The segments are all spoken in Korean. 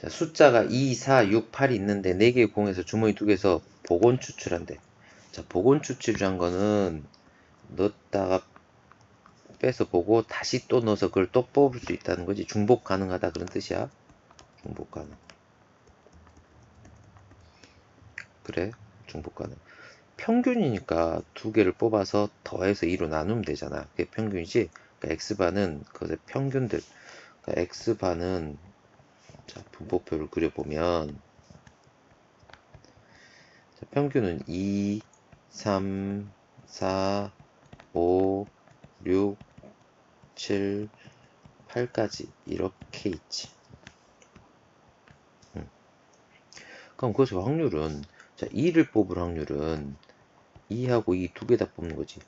자, 숫자가 2, 4, 6, 8이 있는데 4개의 공에서 주머니 2개에서 복원 추출한대. 자, 복원 추출이란 거는 넣었다가 빼서 보고 다시 또 넣어서 그걸 또 뽑을 수 있다는 거지. 중복 가능하다 그런 뜻이야. 중복 가능. 그래, 중복 가능. 평균이니까 두 개를 뽑아서 더해서 2로 나누면 되잖아. 그게 평균이지. 그러니까 x반은 그것의 평균들. 그러니까 x반은 자, 분포표를 그려보면 자, 평균은 2, 3, 4, 5, 6, 7, 8까지 이렇게 있지. 음. 그럼 그것의 확률은 자 2를 뽑을 확률은 2하고 2 두 개 다 뽑는 거지.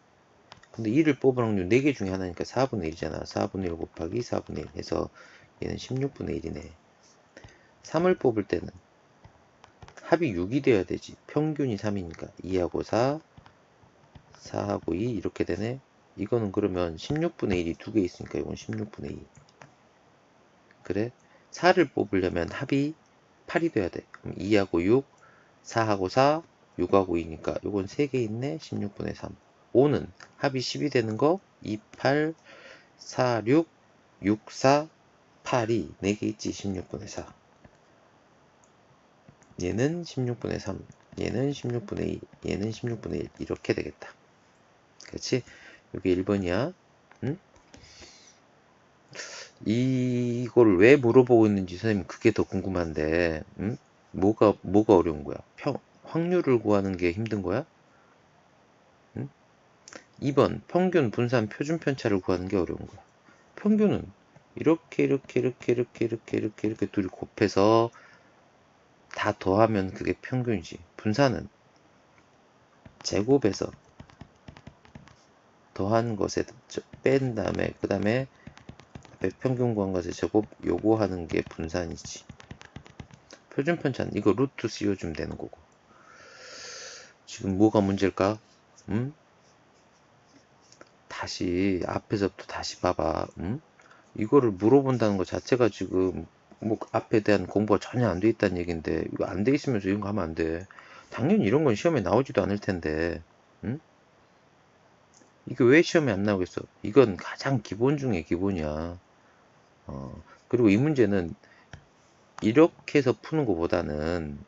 근데 2를 뽑을 확률 4개 중에 하나니까 4분의 1이잖아. 4분의 1 곱하기 4분의 1 해서 얘는 16분의 1이네. 3을 뽑을 때는 합이 6이 되어야 되지. 평균이 3이니까 2하고 4, 4하고 2 이렇게 되네. 이거는 그러면 16분의 1이 두 개 있으니까 이건 16분의 2. 그래? 4를 뽑으려면 합이 8이 돼야 돼. 그럼 2하고 6, 4하고 4, 6하고 2니까 이건 3개 있네. 16분의 3. 5는 합이 10이 되는 거 2, 8, 4, 6, 6, 4, 8이 4개 있지. 16분의 4. 얘는 16분의 3, 얘는 16분의 2, 얘는 16분의 1 이렇게 되겠다. 그렇지? 여기 1번이야. 응? 이걸 왜 물어보고 있는지 선생님 그게 더 궁금한데 응? 뭐가 뭐가 어려운 거야? 평 확률을 구하는 게 힘든 거야? 응? 2번 평균 분산 표준 편차를 구하는 게 어려운 거야. 평균은 이렇게 이렇게 이렇게 이렇게 이렇게 이렇게 이렇게 둘이 곱해서 다 더하면 그게 평균이지. 분산은 제곱에서 더한 것에 뺀 다음에 그 다음에 평균 구한 것에 제곱 요구하는 게 분산이지. 표준 편차는 이거 루트 씌워주면 되는 거고. 지금 뭐가 문제일까? 음? 다시 앞에서부터 다시 봐봐. 음? 이거를 물어본다는 것 자체가 지금 뭐 앞에 대한 공부가 전혀 안 돼 있다는 얘기인데 이거 안 돼 있으면서 이런 거 하면 안 돼. 당연히 이런 건 시험에 나오지도 않을 텐데. 응? 이게 왜 시험에 안 나오겠어? 이건 가장 기본 중에 기본이야. 어, 그리고 이 문제는 이렇게 해서 푸는 것보다는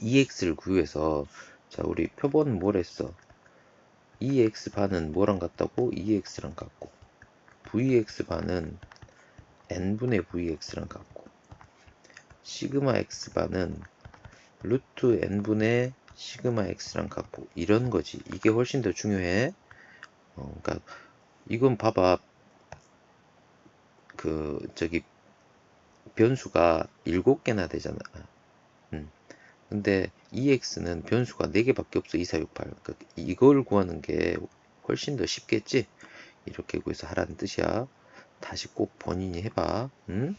EX를 구해서 자 우리 표본 뭘 했어? EX 반은 뭐랑 같다고? EX랑 같고 VX 반은 n분의 vx랑 같고 시그마 x반은 루트 n분의 시그마 x랑 같고 이런 거지. 이게 훨씬 더 중요해. 어, 그러니까 이건 봐봐. 그 저기 변수가 7개나 되잖아. 음. 근데 EX는 변수가 4개밖에 없어. 2, 4, 6, 8 그러니까 이걸 구하는 게 훨씬 더 쉽겠지? 이렇게 구해서 하라는 뜻이야 다시 꼭 본인이 해봐 응?